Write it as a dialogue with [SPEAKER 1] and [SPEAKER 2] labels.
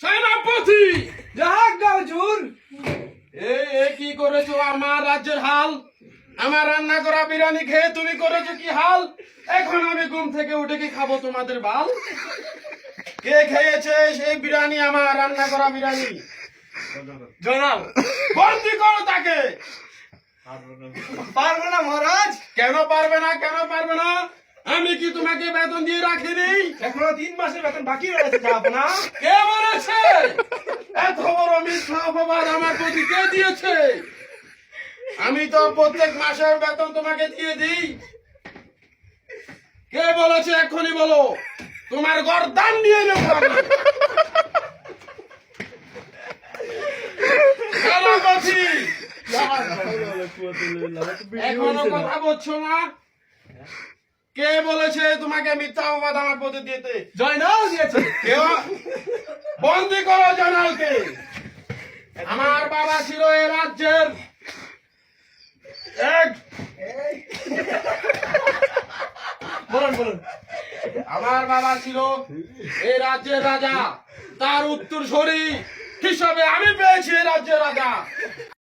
[SPEAKER 1] সেনাপতি এ কি করেছ আমার রাজ্যের হাল? আমার রান্না করা বিরিয়ানি খেয়ে তুমি করেছ কি হাল? এখন আমি ঘুম থেকে উঠে কি খাব তোমাদের বাল? কে খেয়েছে সেই বিরিয়ানি আমার রান্না করা বিরিয়ানি?
[SPEAKER 2] জনাব
[SPEAKER 1] বন্দি করো তাকে।
[SPEAKER 2] পারব না মহারাজ।
[SPEAKER 1] কেন পারবে না কেন পারবে না? আমি কি তোমাকে বেতন দিয়ে রাখিনি?
[SPEAKER 2] এখনও তিন মাসের বেতন বাকি রয়েছে যাব না
[SPEAKER 1] কে বলেছে? এত বড় মিথ্যা অপবাদ আমার প্রতি কে দিয়েছে? আমি তো প্রত্যেক মাসের বেতন তোমাকে দিয়ে দিই। কে বলেছে এক্ষুনি বলো? তোমার গরদান নিয়ে নেব। এখনও কথা বলছো না? কে বলেছে তোমাকে মিথ্যা অপবাদ আমার প্রতি দিতে?
[SPEAKER 2] জয়নাল দিয়েছে।
[SPEAKER 1] কেউ? বন্দি করো জানালকে আমার বাবা ছিল এ রাজ্যের এক
[SPEAKER 2] বলুন বলুন।
[SPEAKER 1] আমার বাবা ছিল এই রাজ্যের রাজা। তার উত্তর শরীর হিসাবে আমি পেয়েছি এই রাজ্যের রাজা।